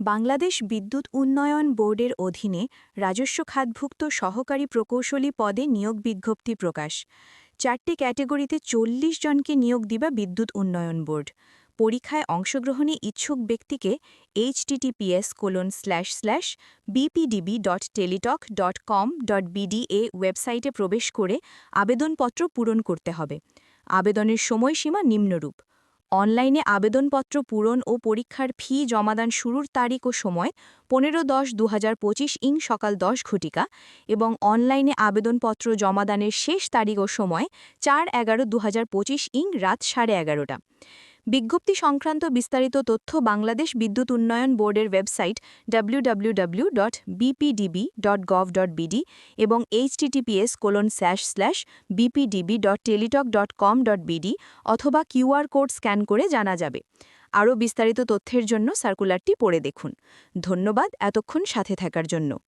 বাংলাদেশ বিদ্যুৎ উন্নয়ন বোর্ডের অধীনে রাজস্ব খাতভুক্ত সহকারী প্রকৌশলী পদে নিয়োগ বিজ্ঞপ্তি প্রকাশ। চারটি ক্যাটেগরিতে চল্লিশ জনকে নিয়োগ দিবা বিদ্যুৎ উন্নয়ন বোর্ড। পরীক্ষায় অংশগ্রহণে ইচ্ছুক ব্যক্তিকে HTTPS colon slash slash BPDB dot Teletalk dot com dot BDA ওয়েবসাইটে প্রবেশ করে আবেদনপত্র পূরণ করতে হবে। আবেদনের সময়সীমা নিম্নরূপ। অনলাইনে আবেদনপত্র পূরণ ও পরীক্ষার ফি জমাদান শুরুর তারিখ ও সময় পনেরো দশ দু ইং সকাল দশ ঘটিকা এবং অনলাইনে আবেদনপত্র জমাদানের শেষ তারিখ ও সময় চার এগারো দু ইং রাত সাড়ে এগারোটা। বিজ্ঞপ্তি সংক্রান্ত বিস্তারিত তথ্য বাংলাদেশ বিদ্যুৎ উন্নয়ন বোর্ডের ওয়েবসাইট www.bpdb.gov.bd এবং https colon slash slash bpdb.teletalk.com.bd অথবা কিউআর কোড স্ক্যান করে জানা যাবে। আরও বিস্তারিত তথ্যের জন্য সার্কুলারটি পড়ে দেখুন। ধন্যবাদ এতক্ষণ সাথে থাকার জন্য।